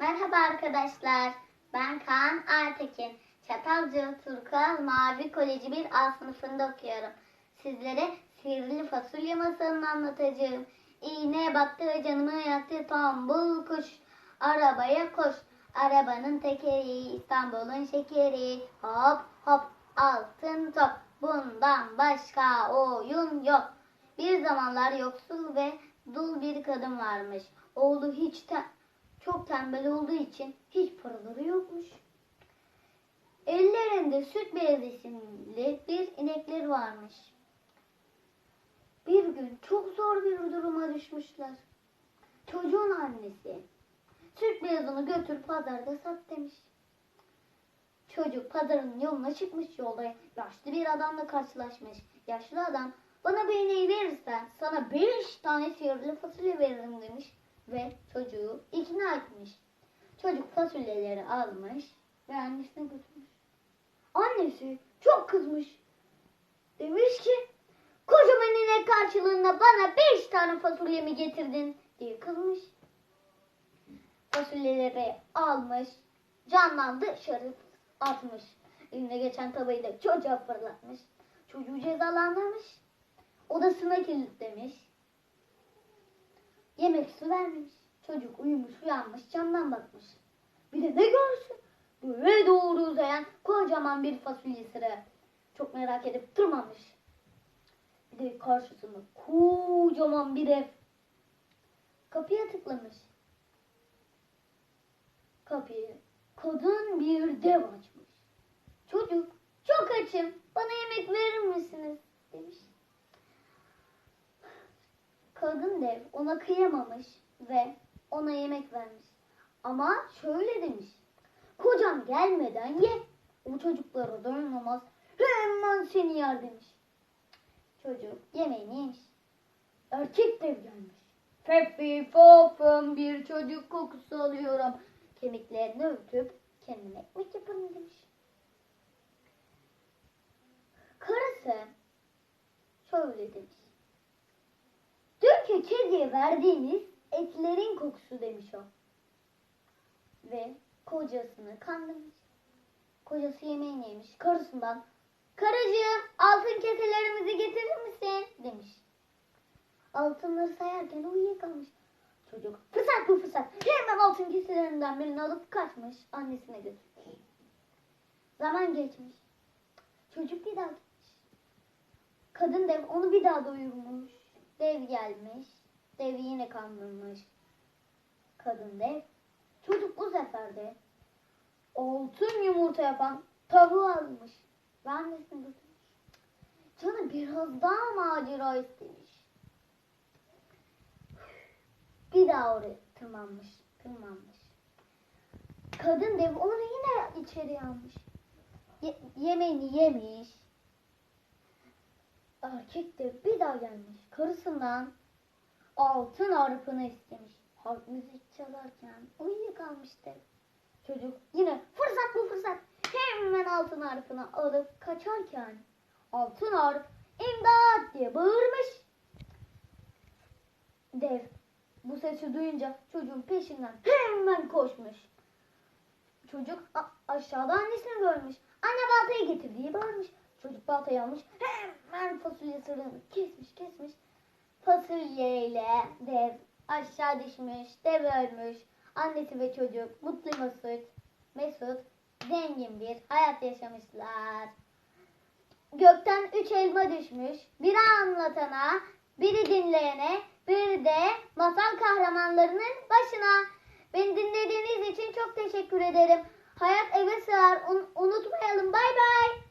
Merhaba arkadaşlar. Ben Kaan Aytekin. Çatalca Turkuaz Mavi Koleji 1 A sınıfında okuyorum. Sizlere sihirli fasulye masalını anlatacağım. İğne battı ve canımı yaktı tombul kuş. Arabaya koş. Arabanın tekeri İstanbul'un şekeri. Hop hop altın top. Bundan başka oyun yok. Bir zamanlar yoksul ve dul bir kadın varmış. Oğlu hiç çok tembel olduğu için hiç paraları yokmuş. Ellerinde süt beyaz isimli bir inekleri varmış. Bir gün çok zor bir duruma düşmüşler. Çocuğun annesi süt beyazını götür pazarda sat demiş. Çocuk pazarın yoluna çıkmış yolda yaşlı bir adamla karşılaşmış. Yaşlı adam bana bir ineği verirsen sana beş tane sihirli fasulye veririm demiş ve çocuğu ikna etmiş. Çocuk fasulyeleri almış ve annesine götürmüş. Annesi çok kızmış. Demiş ki kocaman inek karşılığında bana beş tane fasulyemi getirdin diye kızmış. Fasulyeleri almış, camdan dışarı atmış. Eline geçen tavayı da çocuğa fırlatmış. Çocuğu cezalandırmış. Odasına kilitlemiş. Yemek su vermemiş. Çocuk uyumuş uyanmış camdan bakmış. Bir de ne görsün? Göğe doğru uzayan kocaman bir fasulye sıra. Çok merak edip durmamış. Bir de karşısında kocaman bir ev. Kapıya tıklamış. Kapıyı kadın bir dev açmış. Çocuk çok açım bana yemek verir misiniz demiş. Kadın dev ona kıyamamış ve ona yemek vermiş. Ama şöyle demiş. Kocam gelmeden ye. O çocuklara dayanamaz. Hemen seni yer demiş. Çocuk yemeğini yemiş. Erkek dev gelmiş. Feffi fofum bir çocuk kokusu alıyorum. Kemiklerini öpüp kendime ekmek yaparım demiş. Karısı şöyle demiş. Kediye verdiğiniz etlerin kokusu demiş o. Ve kocasını kandırmış. Kocası yemeğini yemiş. Karısından Karıcığım altın keselerimizi getirir misin? demiş. Altınları sayarken uyuyakalmış. Çocuk fırsat bu fırsat. Hemen altın keselerinden birini alıp kaçmış. Annesine götürmüş. Zaman geçmiş. Çocuk bir daha gitmiş. Kadın dev onu bir daha da uyumuş. Dev gelmiş. Dev yine kandırmış. Kadın dev. Çocuk bu sefer de altın yumurta yapan tavuğu almış. Ve annesine götürmüş. Canı biraz daha macera istemiş. Bir daha oraya tırmanmış. Tırmanmış. Kadın dev onu yine içeri almış. Ye- yemeğini yemiş. Erkek de bir daha gelmiş. Karısından altın arpını istemiş. Halk müzik çalarken uyuyakalmıştı. Çocuk yine fırsat bu fırsat. Hemen altın arpını alıp kaçarken altın arp imdat diye bağırmış. Dev bu sesi duyunca çocuğun peşinden hemen koşmuş. Çocuk aşağıda annesini görmüş. Anne baltayı getir diye bağırmış. Çocuk baltayı almış. Hemen fasulye sırrını kesmiş kesmiş. Fasulyeyle dev aşağı düşmüş. Dev ölmüş. Annesi ve çocuk mutlu mesut, mesut zengin bir hayat yaşamışlar. Gökten üç elma düşmüş. Biri anlatana, biri dinleyene, biri de masal kahramanlarının başına. Beni dinlediğiniz için çok teşekkür ederim. Hayat eve sığar. Un- unutmayalım. Bay bay.